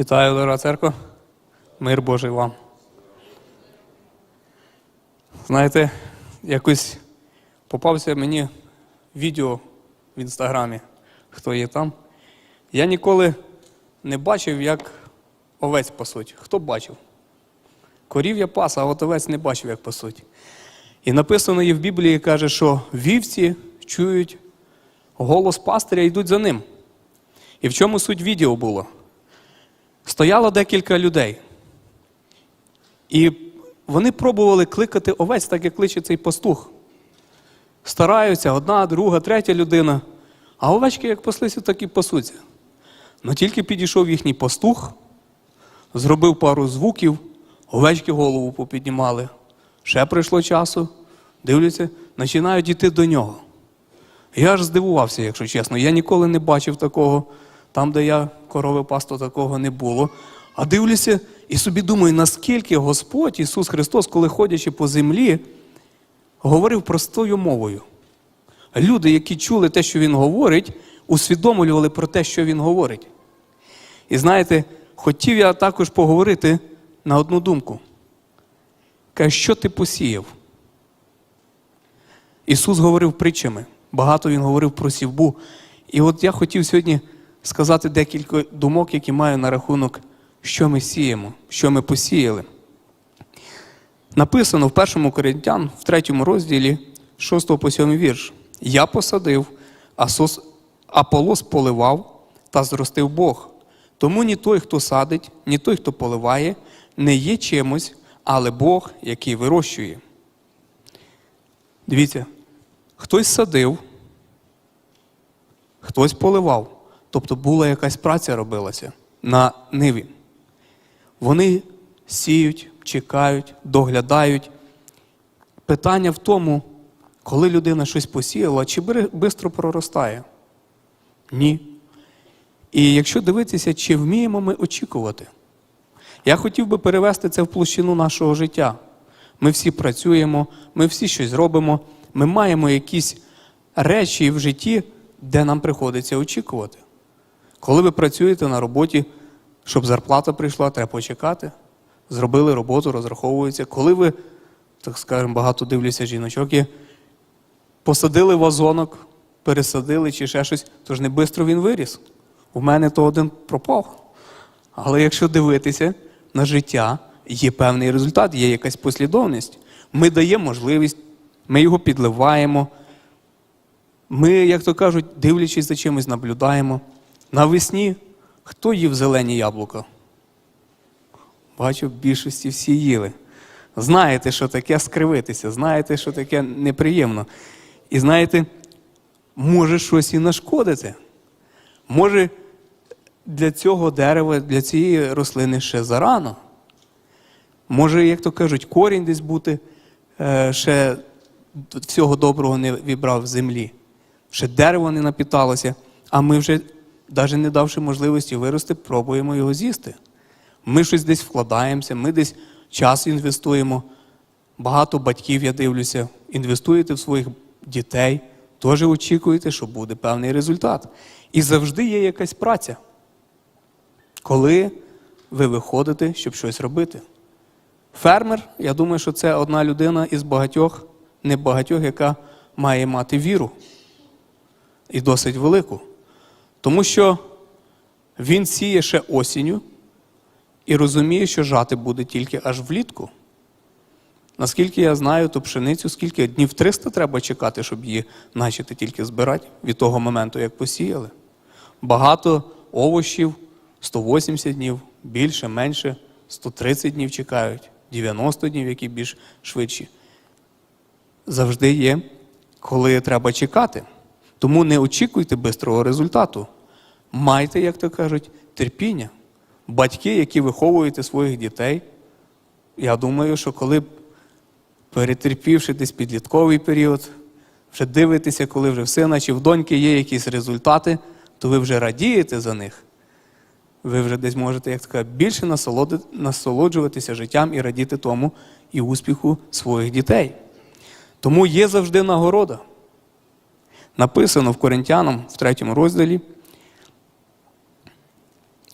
Вітаю, дорога церква. Мир Божий вам. Знаєте, якось попався мені відео в інстаграмі, хто є там. Я ніколи не бачив, як овець пасуть. Хто бачив? Корів я пас, а от овець не бачив, як пасуть. І написано є в Біблії, каже, що вівці чують голос пастиря і йдуть за ним. І в чому суть відео було? Стояло декілька людей. І вони пробували кликати овець, так як кличе цей пастух. Стараються одна, друга, третя людина. А овечки, як паслися, так і пасуться. Но тільки підійшов їхній пастух, зробив пару звуків, овечки голову попіднімали. Ще прийшло часу, дивляться, починають йти до нього. Я аж здивувався, якщо чесно. Я ніколи не бачив такого. Там, де я корови пасту, такого не було. А дивлюся і собі думаю, наскільки Господь Ісус Христос, коли ходячи по землі, говорив простою мовою. Люди, які чули те, що Він говорить, усвідомлювали про те, що Він говорить. І знаєте, хотів я також поговорити на одну думку. Каже, що ти посіяв? Ісус говорив притчами. Багато Він говорив про сівбу. І от я хотів сьогодні сказати декілька думок, які маю на рахунок, що ми сіємо, що ми посіяли. Написано в першому Коринтян, в третьому розділі, 6 по 7 вірш. Я посадив. Аполос поливав, та зростив Бог. Тому ні той, хто садить, ні той, хто поливає, не є чимось, але Бог, який вирощує. Дивіться, хтось садив, хтось поливав. Тобто була якась праця робилася на ниві. Вони сіють, чекають, доглядають. Питання в тому, коли людина щось посіяла, чи швидко проростає? Ні. І якщо дивитися, чи вміємо ми очікувати, я хотів би перевести це в площину нашого життя. Ми всі працюємо, ми всі щось робимо, ми маємо якісь речі в житті, де нам приходиться очікувати. Коли ви працюєте на роботі, щоб зарплата прийшла, треба почекати. Зробили роботу, розраховується. Коли ви, так скажемо, багато дивлюся жіночок, посадили вазонок, пересадили чи ще щось, то ж не швидко він виріс. У мене то один пропав. Але якщо дивитися на життя, є певний результат, є якась послідовність. Ми даємо можливість, ми його підливаємо. Ми, як то кажуть, дивлячись за чимось, наблюдаємо. Навесні хто їв зелені яблука? Бачу, в більшості всі їли. Знаєте, що таке скривитися, знаєте, що таке неприємно. І знаєте, може щось і нашкодити. Може, для цього дерева, для цієї рослини ще зарано. Може, як то кажуть, корінь десь бути, е, ще всього доброго не вібрав в землі, ще дерево не напіталося, а ми вже навіть не давши можливості вирости, пробуємо його з'їсти. Ми щось десь вкладаємося, ми десь час інвестуємо. Багато батьків, я дивлюся, інвестуєте в своїх дітей, теж очікуєте, що буде певний результат. І завжди є якась праця, коли ви виходите, щоб щось робити. Фермер, я думаю, що це одна людина із багатьох, не багатьох, яка має мати віру і досить велику. Тому що він сіє ще осінню і розуміє, що жати буде тільки аж влітку. Наскільки я знаю, то пшеницю, скільки днів 300 треба чекати, щоб її почати тільки збирати від того моменту, як посіяли. Багато овочів 180 днів, більше, менше, 130 днів чекають, 90 днів, які більш швидші. Завжди є, коли треба чекати. Тому не очікуйте бистрого результату. Майте, як то кажуть, терпіння. Батьки, які виховуєте своїх дітей, я думаю, що коли, перетерпівши десь підлітковий період, вже дивитеся, коли вже в сина чи в доньки є якісь результати, то ви вже радієте за них. Ви вже десь можете, як така, більше насолоджуватися життям і радіти тому і успіху своїх дітей. Тому є завжди нагорода. Написано в Коринтянам в третьому розділі,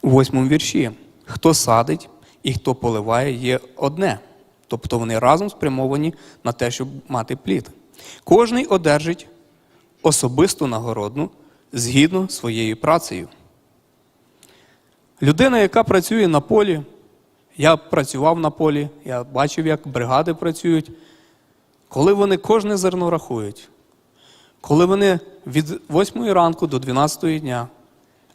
у восьмому вірші. хто садить і хто поливає, є одне. Тобто вони разом спрямовані на те, щоб мати плід. Кожний одержить особисту нагородну згідно своєю працею. Людина, яка працює на полі, я працював на полі, я бачив, як бригади працюють, коли вони кожне зерно рахують, коли вони від 8 ранку до 12 дня,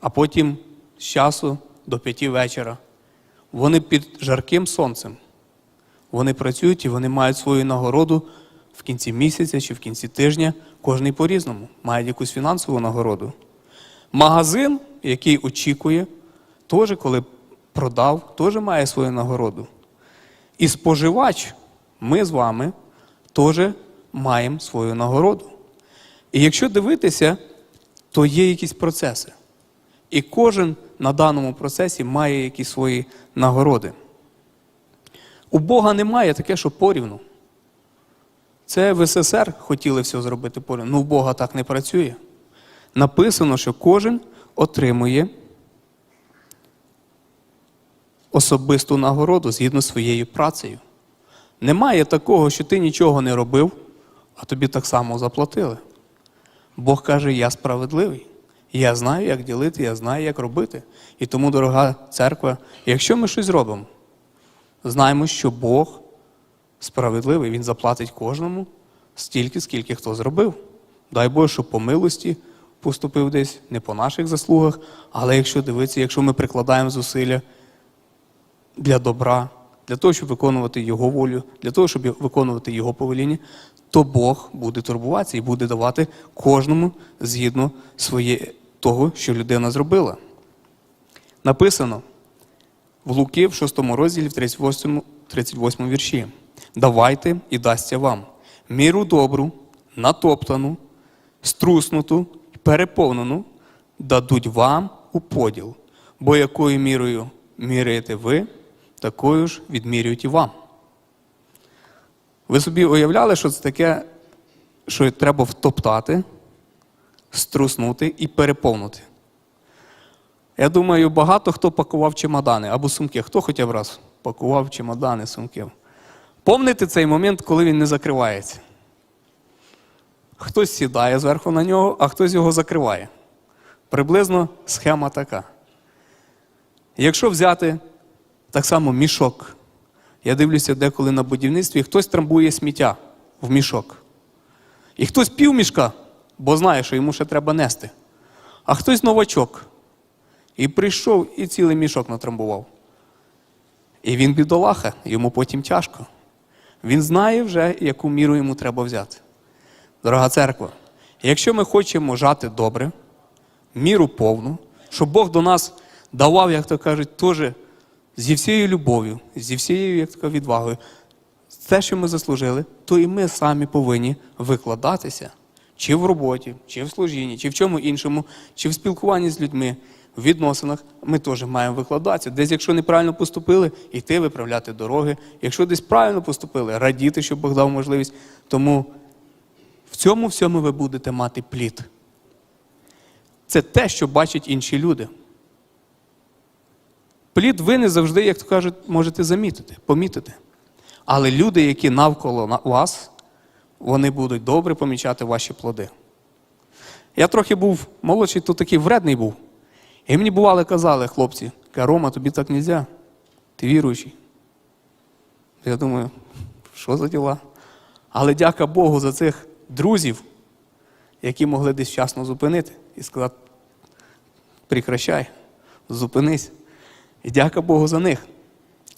а потім з часу до 5 вечора, вони під жарким сонцем. Вони працюють і вони мають свою нагороду в кінці місяця чи в кінці тижня, кожний по-різному, мають якусь фінансову нагороду. Магазин, який очікує, теж, коли продав, теж має свою нагороду. І споживач, ми з вами, теж маємо свою нагороду. І якщо дивитися, то є якісь процеси. І кожен на даному процесі має якісь свої нагороди. У Бога немає таке, що порівну. Це в СССР хотіли все зробити порівну. Ну, у Бога так не працює. Написано, що кожен отримує особисту нагороду згідно своєю працею. Немає такого, що ти нічого не робив, а тобі так само заплатили. Бог каже, я справедливий. Я знаю, як ділити, я знаю, як робити. І тому, дорога церква, якщо ми щось робимо, знаємо, що Бог справедливий, Він заплатить кожному стільки, скільки хто зробив. Дай Боже, щоб по милості поступив десь, не по наших заслугах, але якщо дивитися, якщо ми прикладаємо зусилля для добра, для того, щоб виконувати Його волю, для того, щоб виконувати Його повеління, то Бог буде турбуватися і буде давати кожному згідно своє, того, що людина зробила. Написано в Луки, в 6 розділі, в 38, 38 вірші. Давайте і дасться вам міру добру, натоптану, струснуту, переповнену, дадуть вам у поділ, бо якою мірою міряєте ви, такою ж відмірюють і вам. Ви собі уявляли, що це таке, що треба втоптати, струснути і переповнити. Я думаю, багато хто пакував чемодани або сумки. Хто хоча б раз пакував чемодани, сумки. Помните цей момент, коли він не закривається? Хтось сідає зверху на нього, а хтось його закриває. Приблизно схема така. Якщо взяти так само мішок, я дивлюся деколи на будівництві, хтось трамбує сміття в мішок. І хтось півмішка, бо знає, що йому ще треба нести. А хтось новачок. І прийшов і цілий мішок натрамбував. І він бідолаха, йому потім тяжко. Він знає вже, яку міру йому треба взяти. Дорога церква, якщо ми хочемо жати добре, міру повну, щоб Бог до нас давав, як то кажуть, теж зі всією любов'ю, зі всією, як кажуть, відвагою, те, що ми заслужили, то і ми самі повинні викладатися чи в роботі, чи в служінні, чи в чому іншому, чи в спілкуванні з людьми, в відносинах, ми теж маємо викладатися. Десь, якщо неправильно поступили, йти виправляти дороги. Якщо десь правильно поступили, радіти, щоб Бог дав можливість. Тому в цьому всьому ви будете мати плід. Це те, що бачать інші люди. Плід ви не завжди, як то кажуть, можете замітити, помітити. Але люди, які навколо вас, вони будуть добре помічати ваші плоди. Я трохи був молодший, то такий вредний був. І мені бували казали, хлопці, «Ка, Рома, тобі так не можна. Ти віруючий. Я думаю, що за діла? Але дяка Богу за цих друзів, які могли десь вчасно зупинити і сказати, прекращай, зупинись. І дяка Богу за них.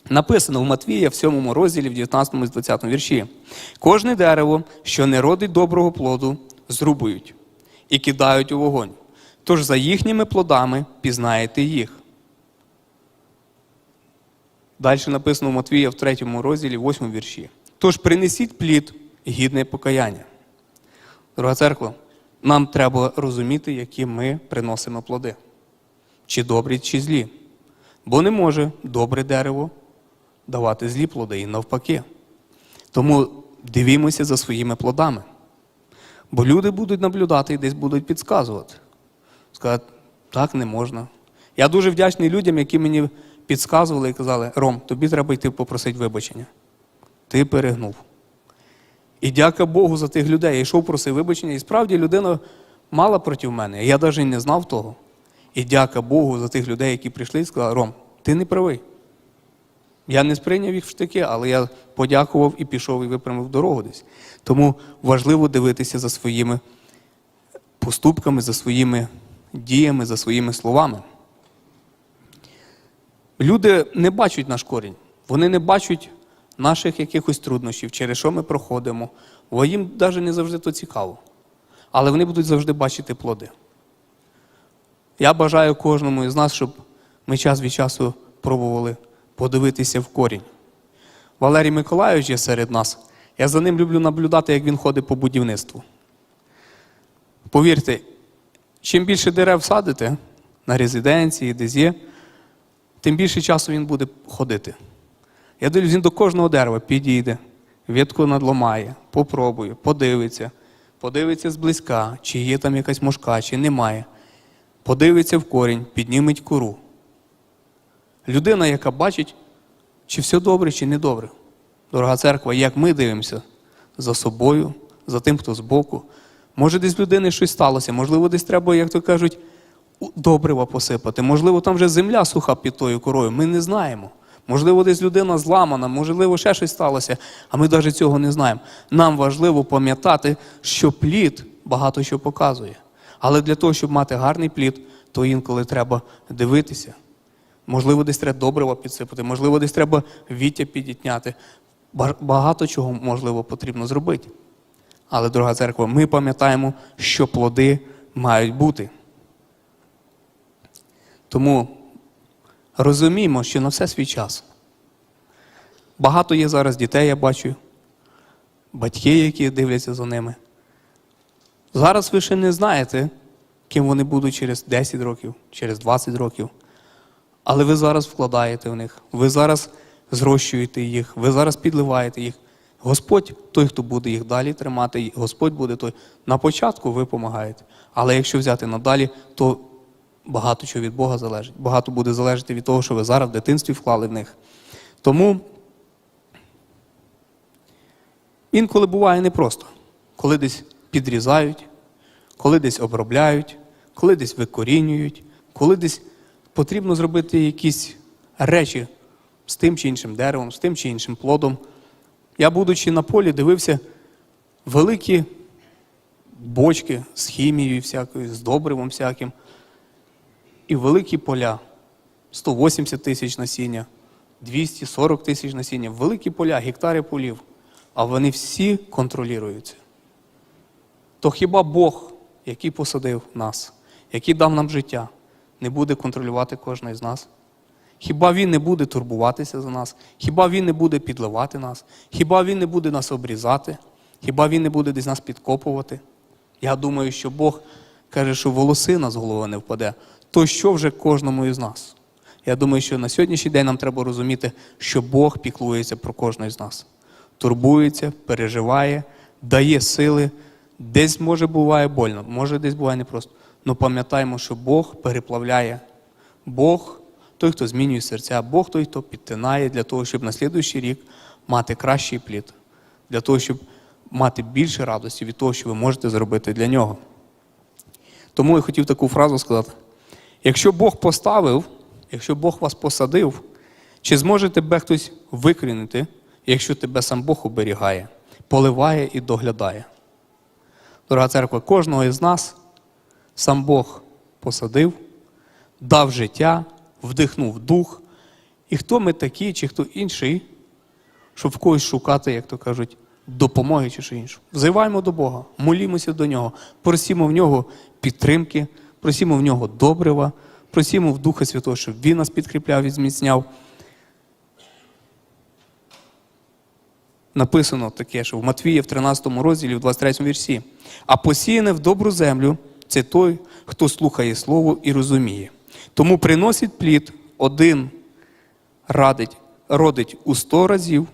Написано в Матвія в 7 розділі, в 19 і 20 вірші. Кожне дерево, що не родить доброго плоду, зрубують і кидають у вогонь. Тож за їхніми плодами пізнаєте їх. Далі написано в Матвія в 3 розділі, 8 вірші. Тож принесіть плід гідне покаяння. Дорога церква, нам треба розуміти, які ми приносимо плоди. Чи добрі, чи злі. Бо не може добре дерево давати злі плоди і навпаки. Тому дивімося за своїми плодами. Бо люди будуть наблюдати і десь будуть підказувати. Сказати, так не можна. Я дуже вдячний людям, які мені підказували і казали: Ром, тобі треба йти попросити вибачення. Ти перегнув. І дяка Богу за тих людей. Я йшов просив вибачення, і справді людина мала проти мене. Я навіть не знав того. І дяка Богу за тих людей, які прийшли і сказали, Ром, ти не правий. Я не сприйняв їх в штики, але я подякував і пішов і випрямив дорогу десь. Тому важливо дивитися за своїми поступками, за своїми діями, за своїми словами. Люди не бачать наш корінь, вони не бачать наших якихось труднощів, через що ми проходимо, бо їм навіть не завжди то цікаво. Але вони будуть завжди бачити плоди. Я бажаю кожному із нас, щоб ми час від часу пробували подивитися в корінь. Валерій Миколайович є серед нас. Я за ним люблю наблюдати, як він ходить по будівництву. Повірте, чим більше дерев садите на резиденції, десь є, тим більше часу він буде ходити. Я дивлюсь, він до кожного дерева підійде, ветку надломає, попробує, подивиться, подивиться зблизька, чи є там якась мошка, чи немає. Подивиться в корінь, підніметь кору. Людина, яка бачить, чи все добре, чи не добре. Дорога церква, як ми дивимося за собою, за тим, хто збоку. Може, десь в людини щось сталося, можливо, десь треба, як то кажуть, добрива посипати. Можливо, там вже земля суха під тою корою. Ми не знаємо. Можливо, десь людина зламана, можливо, ще щось сталося, а ми навіть цього не знаємо. Нам важливо пам'ятати, що плід багато що показує. Але для того, щоб мати гарний плід, то інколи треба дивитися. Можливо, десь треба добрива підсипати, можливо, десь треба віття підітняти. Багато чого можливо потрібно зробити. Але, дорога церква, ми пам'ятаємо, що плоди мають бути. Тому розуміємо, що на все свій час. Багато є зараз дітей, я бачу, батьки, які дивляться за ними. Зараз ви ще не знаєте, ким вони будуть через 10 років, через 20 років. Але ви зараз вкладаєте в них, ви зараз зрощуєте їх, ви зараз підливаєте їх. Господь той, хто буде їх далі тримати, Господь буде той. На початку ви допомагаєте. Але якщо взяти надалі, то багато чого від Бога залежить. Багато буде залежати від того, що ви зараз в дитинстві вклали в них. Тому інколи буває непросто, коли десь підрізають, коли десь обробляють, коли десь викорінюють, коли десь потрібно зробити якісь речі з тим чи іншим деревом, з тим чи іншим плодом. Я, будучи на полі, дивився великі бочки з хімією всякою, з добривом всяким, і великі поля 180 тисяч насіння, 240 тисяч насіння, великі поля, гектари полів, а вони всі контролюються. То хіба Бог, який посадив нас, який дав нам життя, не буде контролювати кожного з нас? Хіба Він не буде турбуватися за нас? Хіба Він не буде підливати нас? Хіба Він не буде нас обрізати? Хіба Він не буде десь нас підкопувати? Я думаю, що Бог каже, що волосина з голови не впаде. То що вже кожному із нас? Я думаю, що на сьогоднішній день нам треба розуміти, що Бог піклується про кожного з нас. Турбується, переживає, дає сили. Десь може буває больно, може десь буває непросто. Але пам'ятаємо, що Бог переплавляє. Бог той, хто змінює серця, Бог той, хто підтинає для того, щоб на слідуючий рік мати кращий плід, для того, щоб мати більше радості від того, що ви можете зробити для нього. Тому я хотів таку фразу сказати: якщо Бог поставив, якщо Бог вас посадив, чи зможе тебе хтось викорінити, якщо тебе сам Бог оберігає, поливає і доглядає? Дорога церква, кожного із нас сам Бог посадив, дав життя, вдихнув дух. І хто ми такі, чи хто інший, щоб в когось шукати, як то кажуть, допомоги чи що інше. Взиваємо до Бога, молімося до Нього, просімо в нього підтримки, просімо в нього добрива, просімо в Духа Святого, щоб Він нас підкріпляв і зміцняв. Написано таке, що в Матвія в 13 розділі, в 23 вірсі. А посіяне в добру землю це той, хто слухає слово і розуміє. Тому приносить плід один радить, родить у 100 разів,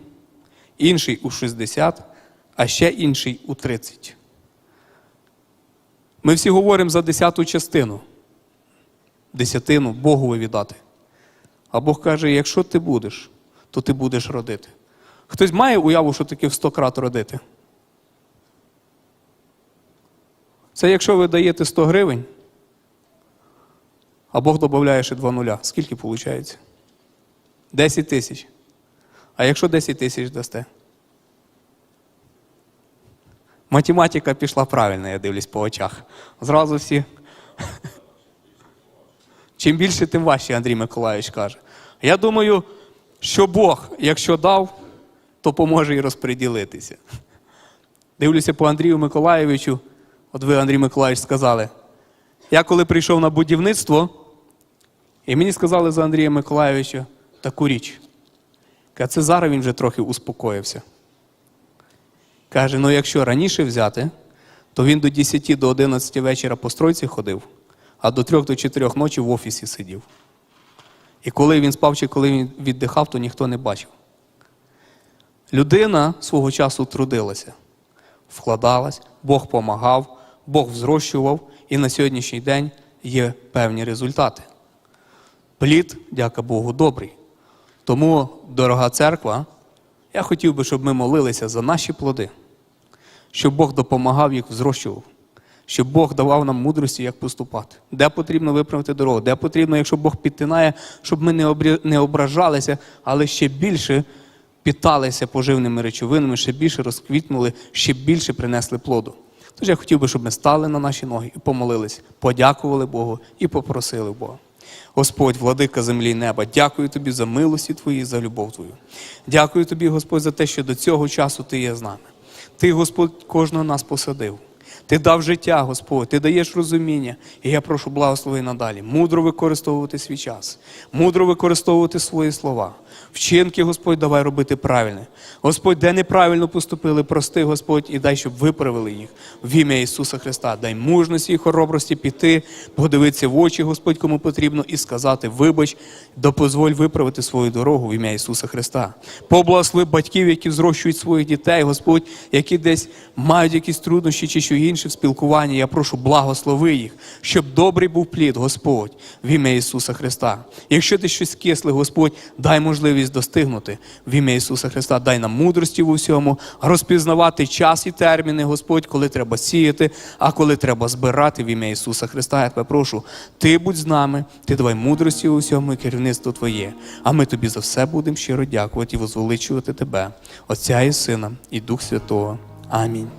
інший у 60, а ще інший у 30. Ми всі говоримо за десяту частину. Десятину Богові віддати. А Бог каже: якщо ти будеш, то ти будеш родити. Хтось має уяву, що таке в 100 крат родити? Це якщо ви даєте 100 гривень, а Бог додає ще 2 нуля. Скільки виходить? 10 тисяч. А якщо 10 тисяч дасте? Математика пішла правильно, я дивлюсь по очах. Зразу всі. Чим більше, тим важче, Андрій Миколаївич каже. Я думаю, що Бог, якщо дав, то поможе і розподілитися. Дивлюся по Андрію Миколаєвичу. От ви, Андрій Миколаївич, сказали. Я коли прийшов на будівництво, і мені сказали за Андрія Миколаєвича таку річ. Каже, це зараз він вже трохи успокоївся. Каже: ну якщо раніше взяти, то він до 10 до 11 вечора по стройці ходив, а до 3 до 4 ночі в офісі сидів. І коли він спав чи коли він віддихав, то ніхто не бачив. Людина свого часу трудилася, вкладалась, Бог помагав, Бог взрощував, і на сьогоднішній день є певні результати. Плід, дяка Богу, добрий. Тому, дорога церква, я хотів би, щоб ми молилися за наші плоди, щоб Бог допомагав їх взрощував, щоб Бог давав нам мудрості, як поступати, де потрібно виправити дорогу, де потрібно, якщо Бог підтинає, щоб ми не ображалися, але ще більше питалися поживними речовинами, ще більше розквітнули, ще більше принесли плоду. Тож я хотів би, щоб ми стали на наші ноги і помолились, подякували Богу і попросили Бога. Господь, владика землі і неба, дякую тобі за милості твої, за любов твою. Дякую тобі, Господь, за те, що до цього часу ти є з нами. Ти, Господь, кожного нас посадив. Ти дав життя, Господь, ти даєш розуміння. І я прошу благослови надалі. Мудро використовувати свій час, мудро використовувати свої слова. Вчинки, Господь, давай робити правильне. Господь, де неправильно поступили, прости, Господь, і дай, щоб виправили їх в ім'я Ісуса Христа. Дай мужності і хоробрості піти, подивитися в очі, Господь, кому потрібно, і сказати: вибач, допозволь виправити свою дорогу в ім'я Ісуса Христа. Поблагослови батьків, які зрощують своїх дітей, Господь, які десь мають якісь труднощі чи що інше в спілкуванні. Я прошу, благослови їх, щоб добрий був плід, Господь, в ім'я Ісуса Христа. Якщо ти щось кисле, Господь, дай можливість достигнути в ім'я Ісуса Христа. Дай нам мудрості в усьому, розпізнавати час і терміни, Господь, коли треба сіяти, а коли треба збирати в ім'я Ісуса Христа. Я тебе прошу, ти будь з нами, ти давай мудрості у всьому і керівництво Твоє. А ми тобі за все будемо щиро дякувати і возвеличувати Тебе, Отця і Сина, і Дух Святого. Амінь.